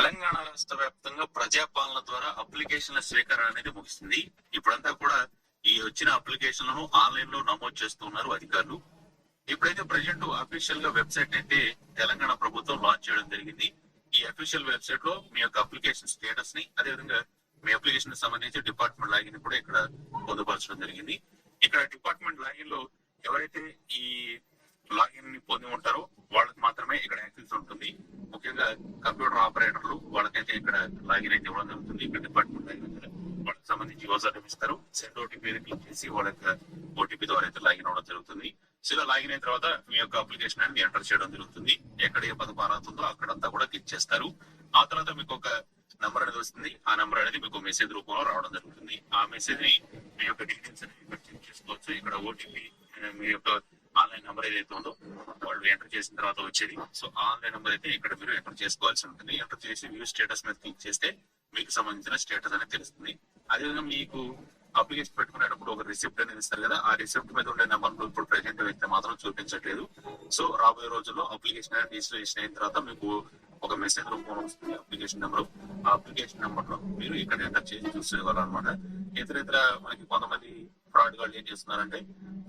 తెలంగాణ రాష్ట్ర వ్యాప్తంగా ప్రజాపాలన ద్వారా అప్లికేషన్ల స్వీకరణ అనేది ముగిసింది. ఇప్పుడంతా కూడా ఈ వచ్చిన అప్లికేషన్లను ఆన్లైన్లో నమోదు చేస్తున్నారు అధికారులు. ఇప్పుడైతే ప్రజెంట్ అఫీషియల్గా వెబ్సైట్ అయితే తెలంగాణ ప్రభుత్వం లాంచ్ చేయడం జరిగింది. ఈ అఫీషియల్ వెబ్సైట్లో మీ యొక్క అప్లికేషన్ స్టేటస్ని అదేవిధంగా మీ అప్లికేషన్ సంబంధించి డిపార్ట్మెంట్ లాగిన్ కూడా ఇక్కడ పొందుపరచడం జరిగింది ఇక్కడ డిపార్ట్మెంట్ లాగిన్లో ఎవరైతే ఈ లాగిన్ని పొంది ఉంటారో వాళ్ళకి మాత్రమే ఇక్కడ యాక్సెస్ ఉంటుంది ముఖ్యంగా కంప్యూటర్ ఆపరేటర్లు వాళ్ళకైతే లాగిన్ అయితే ఇవ్వడం జరుగుతుంది. ఇక్కడ డిపార్ట్మెంట్ వాళ్ళకి సంబంధించి యూజర్ ఇస్తారు. సెండ్ ఓటీపీ క్లిక్ చేసి వాళ్ళ యొక్క ఓటీపీ ద్వారా అయితే లాగిన్ అవ్వడం జరుగుతుంది. సో ఇలా లాగిన్ అయిన తర్వాత మీ యొక్క అప్లికేషన్ అనేది ఎంటర్ చేయడం జరుగుతుంది. ఎక్కడ ఏ పథకం అవుతుందో అక్కడంతా కూడా క్లిక్ చేస్తారు. ఆ తర్వాత మీకు ఒక నంబర్ అనేది వస్తుంది. ఆ నంబర్ అనేది మీకు మెసేజ్ రూపంలో రావడం జరుగుతుంది. ఆ మెసేజ్ని మీ యొక్క డీటెయిల్స్ అనేది ఇక్కడ చెక్ చేసుకోవచ్చు. ఇక్కడ ఓటీపీ మీ యొక్క ఆన్లైన్ నెంబర్ ఏదైతే ఉందో వాళ్ళు ఎంటర్ చేసిన తర్వాత వచ్చేది. సో ఆన్లైన్ నెంబర్ అయితే ఇక్కడ మీరు ఎంటర్ చేసుకోవాల్సి ఉంటుంది. ఎంటర్ చేసి వ్యూ స్టేటస్ మీద క్లిక్ చేస్తే మీకు సంబంధించిన స్టేటస్ అనేది తెలుస్తుంది. అదేవిధంగా మీకు అప్లికేషన్ పెట్టుకునేటప్పుడు ఒక రిసిప్ట్ అనేది ఇస్తారు కదా ఆ రిసిప్ట్ మీద ఉండే నెంబర్ ఇప్పుడు ప్రెసెంట్ వ్యక్తి మాత్రం చూపించట్లేదు. సో రాబోయే రోజుల్లో అప్లికేషన్ రిజిస్ట్రేషన్ అయిన తర్వాత మీకు ఒక మెసేజ్ రూపంలో వస్తుంది అప్లికేషన్ నెంబర్ ఆ అప్లికేషన్ నెంబర్లో మీరు ఇక్కడ ఎంటర్ చేసి చూసేవాళ్ళు అనమాట ఇతర ఇతర మనకి కొంతమంది ఫ్రాడ్ వాళ్ళు ఏం చేస్తున్నారంటే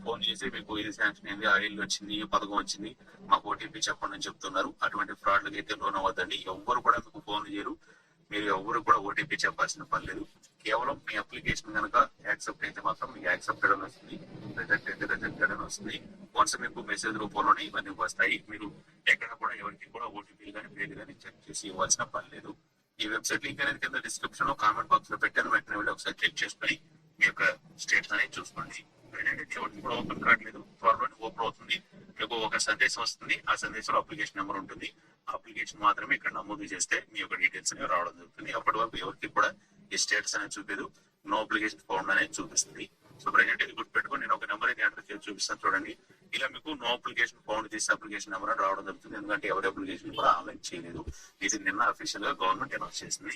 ఫోన్ చేసి మీకు ఇది శాంక్షన్ అయింది ఆ ఇల్లు వచ్చింది ఈ పథకం వచ్చింది మాకు ఓటీపీ చెప్పండి అని చెప్తున్నారు. అటువంటి ఫ్రాడ్లకి అయితే లోన్ అవ్వద్దండి. ఎవ్వరు కూడా మీకు ఫోన్ చేయరు. మీరు ఎవరు కూడా ఓటీపీ చెప్పాల్సిన పని లేదు. కేవలం మీ అప్లికేషన్ కనుక యాక్సెప్ట్ అయితే మాత్రం మీకు యాక్సెప్టెడ్ అని వస్తుంది. రిజెక్ట్ అయితే రిజెక్టెడ్ అని వస్తుంది. వన్స్ మీకు మెసేజ్ రూపంలోనే ఇవన్నీ వస్తాయి. మీరు ఎక్కడ కూడా ఎవరికి కూడా ఓటీపీ కానీ పేరు కానీ చెక్ చేసి ఇవ్వాల్సిన పని లేదు. ఈ వెబ్సైట్ లింక్ అనేది కింద డిస్క్రిప్షన్లో కామెంట్ బాక్స్లో పెట్టాను. వెంటనే వెళ్ళి ఒకసారి చెక్ చేసుకొని మీ యొక్క స్టేట్స్ అనేది చూసుకోండి. ఏంటంటే ఎవరికి కూడా ఓపెన్ కావట్లేదు త్వరలోనే ఓపెన్ అవుతుంది. మీకు ఒక సందేశం వస్తుంది. ఆ సందేశంలో అప్లికేషన్ నెంబర్ ఉంటుంది. ఆ అప్లికేషన్ మాత్రమే ఇక్కడ నమోదు చేస్తే మీ యొక్క డీటెయిల్స్ అనేవి రావడం జరుగుతుంది. అప్పటి వరకు ఎవరికి కూడా ఈ స్టేటస్ అనేది చూపేదు నో అప్లికేషన్ ఫౌండ్ అనేది చూపిస్తుంది. సో ప్రజెంట్ ఇది గుర్తుపెట్టుకొని నేను ఒక నెంబర్ అయితే ఎంటర్ చేసి చూపిస్తాను చూడండి. ఇలా మీకు నో అప్లికేషన్ ఫౌండ్ చేసే అప్లికేషన్ నెంబర్ రావడం జరుగుతుంది. ఎందుకంటే ఎవరి అప్లికేషన్ కూడా ఆన్లైన్ చేయలేదు. ఇది నిన్న అఫీషియల్గా గవర్నమెంట్ అనౌన్స్ చేసింది.